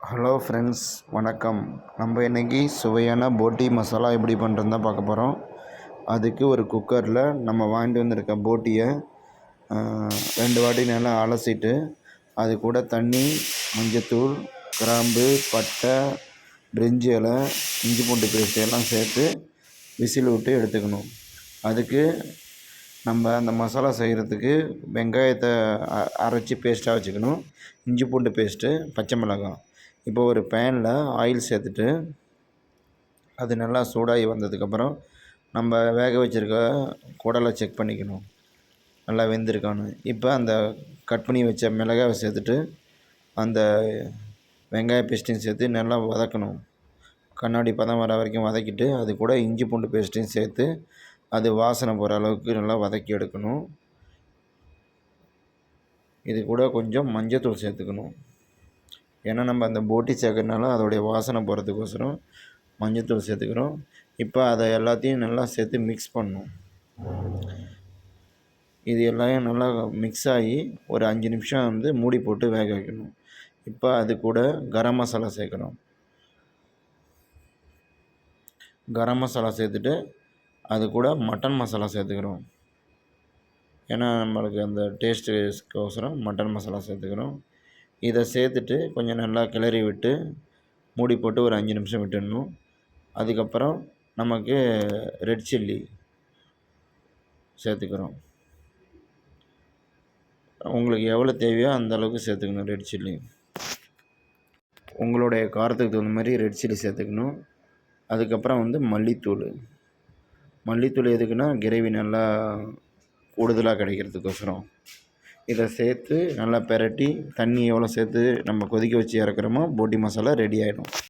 Hello friends வணக்கம். நம்ம இன்றைக்கி சுவையான போட்டி மசாலா எப்படி பண்ணுறது தான் பார்க்க போகிறோம் அதுக்கு ஒரு குக்கரில் நம்ம வாங்கிட்டு வந்திருக்க போட்டியை ரெண்டு வாட்டி நல்லா அலசிட்டு அது கூட தண்ணி மஞ்சத்தூள் கிராம்பு பட்டை பிரிஞ்சி இலை இஞ்சி பூண்டு பேஸ்ட் எல்லாம் சேர்த்து விசில் விட்டு எடுத்துக்கணும். அதுக்கு நம்ம அந்த மசாலா செய்கிறதுக்கு வெங்காயத்தை அரைச்சி பேஸ்ட்டாக வச்சுக்கணும். இஞ்சி பூண்டு பேஸ்ட்டு பச்சை மிளகாய். இப்போ ஒரு பேனில் ஆயில் சேர்த்துட்டு அது நல்லா சூடாகி வந்ததுக்கப்புறம் நம்ம வேக வச்சுருக்க குடலை செக் பண்ணிக்கணும். நல்லா வெந்திருக்கான்னு இப்போ அந்த கட் பண்ணி வச்ச மிளகாவை சேர்த்துட்டு அந்த வெங்காய பேஸ்ட்டையும் சேர்த்து நல்லா வதக்கணும். கண்ணாடி பதம் வர வரைக்கும் வதக்கிட்டு அது கூட இஞ்சி பூண்டு பேஸ்ட்டையும் சேர்த்து அது வாசனை போகிற அளவுக்கு நல்லா வதக்கி எடுக்கணும். இது கூட கொஞ்சம் மஞ்சத்தூள் சேர்த்துக்கணும். ஏன்னா நம்ம அந்த போட்டி சேர்க்கறனால அதோடைய வாசனை போகிறதுக்கோசரம் மஞ்சத்தூள் சேர்த்துக்கிறோம். இப்போ அதை எல்லாத்தையும் நல்லா சேர்த்து மிக்ஸ் பண்ணணும். இது எல்லாம் நல்லா மிக்ஸ் ஆகி ஒரு அஞ்சு நிமிஷம் வந்து மூடி போட்டு வேக வைக்கணும். இப்போ அது கூட கரம் மசாலா சேர்க்கணும். கரம் மசாலா சேர்த்துட்டு அது கூட மட்டன் மசாலா சேர்த்துக்கிறோம். ஏன்னா நம்மளுக்கு அந்த டேஸ்ட்டுக்கோசரம் மட்டன் மசாலா சேர்த்துக்கிறோம். இதை சேர்த்துட்டு கொஞ்சம் நல்லா கிளறி விட்டு மூடி போட்டு ஒரு அஞ்சு நிமிஷம் விட்டுடணும். அதுக்கப்புறம் நமக்கு ரெட் சில்லி சேர்த்துக்கிறோம். உங்களுக்கு எவ்வளோ தேவையோ அந்த அளவுக்கு சேர்த்துக்கணும் ரெட் சில்லி உங்களுடைய காரத்துக்கு தகுந்த மாதிரி ரெட் சில்லி சேர்த்துக்கணும். அதுக்கப்புறம் வந்து மல்லித்தூள். மல்லித்தூள் எதுக்குன்னா கிரேவி நல்லா கூடுதலாக கிடைக்கிறதுக்கோசரம். இதை சேர்த்து நல்லா பெரட்டி தண்ணி எவ்வளோ சேர்த்து நம்ம கொதிக்க வச்சு இறக்குறோமோ போட்டி மசாலா ரெடி ஆகிடும்